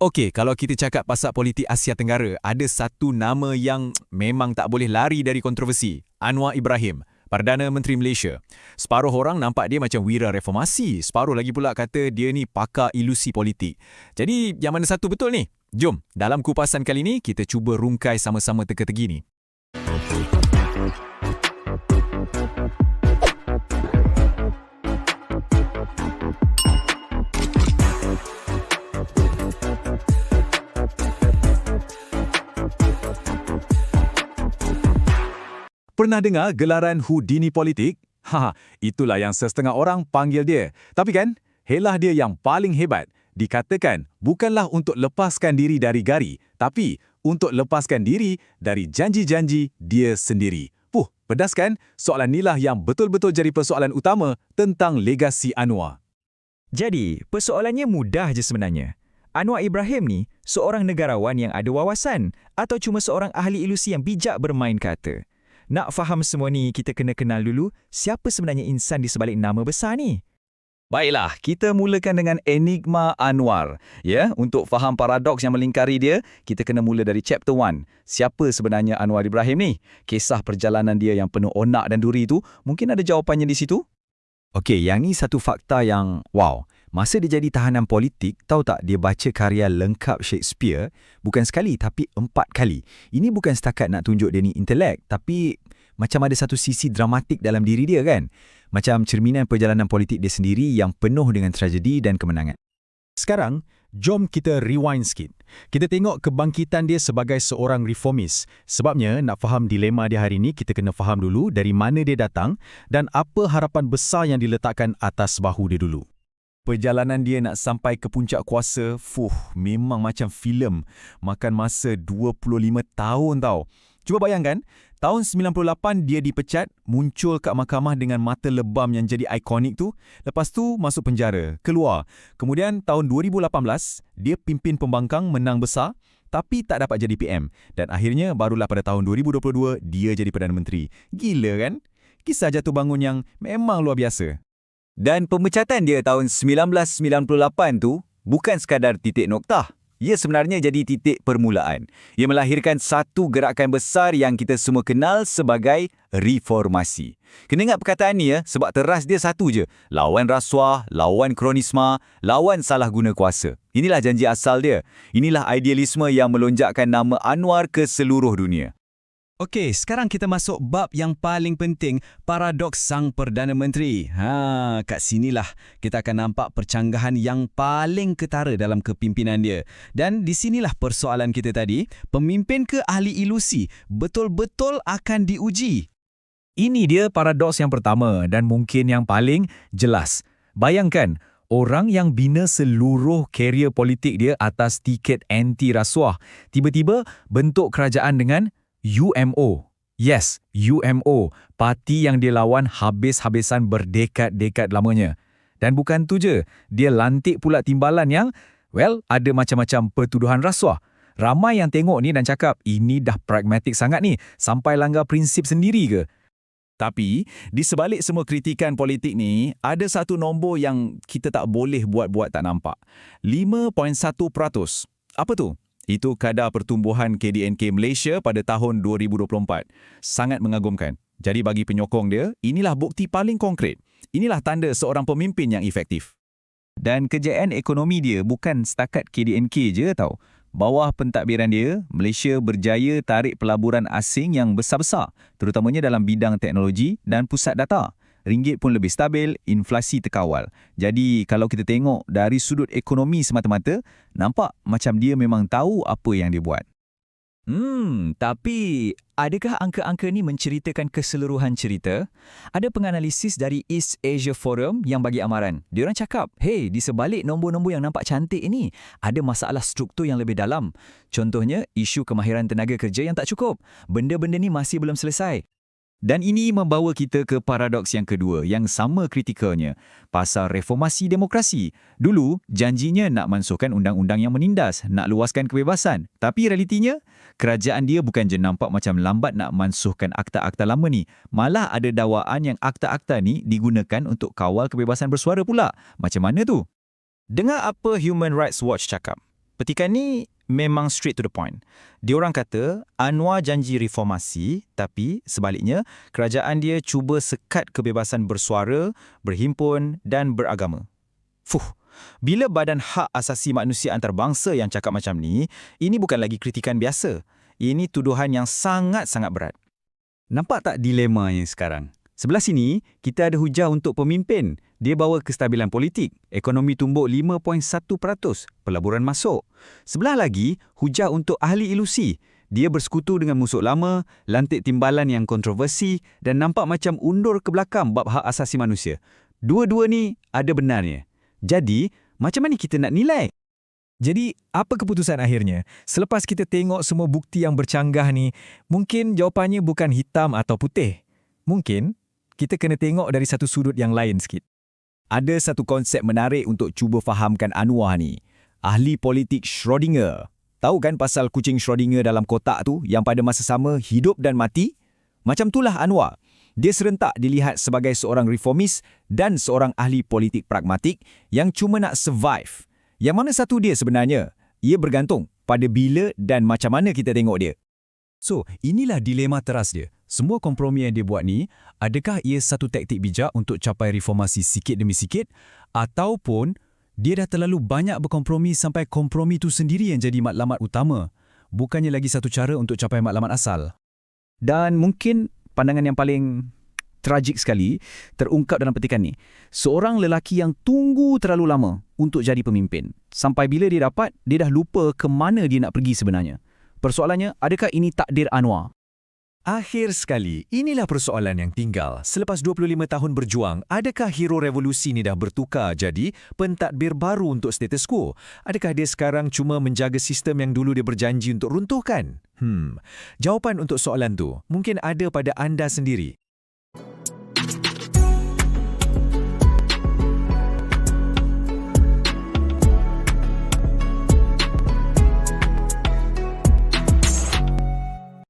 Okey, kalau kita cakap pasal politik Asia Tenggara, ada satu nama yang memang tak boleh lari dari kontroversi. Anwar Ibrahim, Perdana Menteri Malaysia. Separuh orang nampak dia macam wira reformasi, separuh lagi pula kata dia ni pakar ilusi politik. Jadi, yang mana satu betul ni? Jom, dalam kupasan kali ni kita cuba rungkai sama-sama teka-teki ni. Pernah dengar gelaran Houdini politik? Haha, itulah yang setengah orang panggil dia. Tapi kan, helah dia yang paling hebat. Dikatakan bukanlah untuk lepaskan diri dari gari, tapi untuk lepaskan diri dari janji-janji dia sendiri. Puh, pedas kan? Soalan inilah yang betul-betul jadi persoalan utama tentang legasi Anwar. Jadi, persoalannya mudah je sebenarnya. Anwar Ibrahim ni seorang negarawan yang ada wawasan atau cuma seorang ahli ilusi yang bijak bermain kata? Nak faham semua ni, kita kena kenal dulu siapa sebenarnya insan di sebalik nama besar ni. Baiklah, kita mulakan dengan Enigma Anwar. Ya, untuk faham paradoks yang melingkari dia, kita kena mula dari chapter 1. Siapa sebenarnya Anwar Ibrahim ni? Kisah perjalanan dia yang penuh onak dan duri tu, mungkin ada jawapannya di situ? Okey, yang ni satu fakta yang wow. Masa dia jadi tahanan politik, tahu tak dia baca karya lengkap Shakespeare bukan sekali tapi empat kali. Ini bukan setakat nak tunjuk dia ni intelek, tapi macam ada satu sisi dramatik dalam diri dia kan? Macam cerminan perjalanan politik dia sendiri yang penuh dengan tragedi dan kemenangan. Sekarang, jom kita rewind sikit. Kita tengok kebangkitan dia sebagai seorang reformis. Sebabnya, nak faham dilema dia hari ini, kita kena faham dulu dari mana dia datang dan apa harapan besar yang diletakkan atas bahu dia dulu. Perjalanan dia nak sampai ke puncak kuasa, fuh, memang macam filem. Makan masa 25 tahun tau. Cuba bayangkan, tahun 98 dia dipecat, muncul kat mahkamah dengan mata lebam yang jadi ikonik tu. Lepas tu masuk penjara, keluar. Kemudian tahun 2018, dia pimpin pembangkang menang besar tapi tak dapat jadi PM. Dan akhirnya barulah pada tahun 2022 dia jadi Perdana Menteri. Gila kan? Kisah jatuh bangun yang memang luar biasa. Dan pemecatan dia tahun 1998 tu bukan sekadar titik noktah. Ia sebenarnya jadi titik permulaan. Ia melahirkan satu gerakan besar yang kita semua kenal sebagai reformasi. Kena ingat perkataan ni ya, sebab teras dia satu je. Lawan rasuah, lawan kronisma, lawan salah guna kuasa. Inilah janji asal dia. Inilah idealisme yang melonjakkan nama Anwar ke seluruh dunia. Okey, sekarang kita masuk bab yang paling penting, paradoks sang Perdana Menteri. Ha, kat sinilah kita akan nampak percanggahan yang paling ketara dalam kepimpinan dia. Dan di sinilah persoalan kita tadi, pemimpin ke ahli ilusi betul-betul akan diuji. Ini dia paradoks yang pertama dan mungkin yang paling jelas. Bayangkan, orang yang bina seluruh karier politik dia atas tiket anti rasuah, tiba-tiba bentuk kerajaan dengan UMO. Yes, UMO, parti yang dia lawan habis-habisan berdekad-dekad lamanya. Dan bukan tu je, dia lantik pula timbalan yang, well, ada macam-macam pertuduhan rasuah. Ramai yang tengok ni dan cakap, ini dah pragmatik sangat ni, sampai langgar prinsip sendiri ke? Tapi, di sebalik semua kritikan politik ni, ada satu nombor yang kita tak boleh buat-buat tak nampak. 5.1%. Apa tu? Itu kadar pertumbuhan KDNK Malaysia pada tahun 2024. Sangat mengagumkan. Jadi bagi penyokong dia, inilah bukti paling konkret. Inilah tanda seorang pemimpin yang efektif. Dan kejayaan ekonomi dia bukan setakat KDNK je tau. Bawah pentadbiran dia, Malaysia berjaya tarik pelaburan asing yang besar-besar, terutamanya dalam bidang teknologi dan pusat data ringgit pun lebih stabil, inflasi terkawal. Jadi kalau kita tengok dari sudut ekonomi semata-mata, nampak macam dia memang tahu apa yang dia buat. Hmm, tapi adakah angka-angka ni menceritakan keseluruhan cerita? Ada penganalisis dari East Asia Forum yang bagi amaran. Diorang cakap, hey, di sebalik nombor-nombor yang nampak cantik ini, ada masalah struktur yang lebih dalam. Contohnya, isu kemahiran tenaga kerja yang tak cukup. Benda-benda ni masih belum selesai. Dan ini membawa kita ke paradoks yang kedua yang sama kritikalnya, pasal reformasi demokrasi. Dulu, janjinya nak mansuhkan undang-undang yang menindas, nak luaskan kebebasan. Tapi realitinya, kerajaan dia bukan je nampak macam lambat nak mansuhkan akta-akta lama ni. Malah ada dakwaan yang akta-akta ni digunakan untuk kawal kebebasan bersuara pula. Macam mana tu? Dengar apa Human Rights Watch cakap. Petikan ni memang straight to the point. Diorang kata Anwar janji reformasi tapi sebaliknya kerajaan dia cuba sekat kebebasan bersuara, berhimpun dan beragama. Fuh, bila Badan Hak Asasi Manusia Antarabangsa yang cakap macam ni, ini bukan lagi kritikan biasa. Ini tuduhan yang sangat-sangat berat. Nampak tak dilemanya sekarang? Sebelah sini, kita ada hujah untuk pemimpin. Dia bawa kestabilan politik. Ekonomi tumbuh 5.1%. Pelaburan masuk. Sebelah lagi, hujah untuk ahli ilusi. Dia bersekutu dengan musuh lama, lantik timbalan yang kontroversi dan nampak macam undur ke belakang bab hak asasi manusia. Dua-dua ni ada benarnya. Jadi, macam mana kita nak nilai? Jadi, apa keputusan akhirnya? Selepas kita tengok semua bukti yang bercanggah ni, mungkin jawapannya bukan hitam atau putih. Mungkin kita kena tengok dari satu sudut yang lain sikit. Ada satu konsep menarik untuk cuba fahamkan Anwar ni. Ahli politik Schrödinger. Tahu kan pasal kucing Schrödinger dalam kotak tu yang pada masa sama hidup dan mati? Macam itulah Anwar. Dia serentak dilihat sebagai seorang reformis dan seorang ahli politik pragmatik yang cuma nak survive. Yang mana satu dia sebenarnya? Ia bergantung pada bila dan macam mana kita tengok dia. So, inilah dilema teras dia. Semua kompromi yang dia buat ni, adakah ia satu taktik bijak untuk capai reformasi sikit demi sikit ataupun dia dah terlalu banyak berkompromi sampai kompromi tu sendiri yang jadi matlamat utama, bukannya lagi satu cara untuk capai matlamat asal. Dan mungkin pandangan yang paling tragik sekali terungkap dalam petikan ni. Seorang lelaki yang tunggu terlalu lama untuk jadi pemimpin. Sampai bila dia dapat, dia dah lupa ke mana dia nak pergi sebenarnya. Persoalannya, adakah ini takdir Anwar? Akhir sekali, inilah persoalan yang tinggal. Selepas 25 tahun berjuang, adakah hero revolusi ni dah bertukar jadi pentadbir baru untuk status quo? Adakah dia sekarang cuma menjaga sistem yang dulu dia berjanji untuk runtuhkan? Hmm, jawapan untuk soalan tu mungkin ada pada anda sendiri.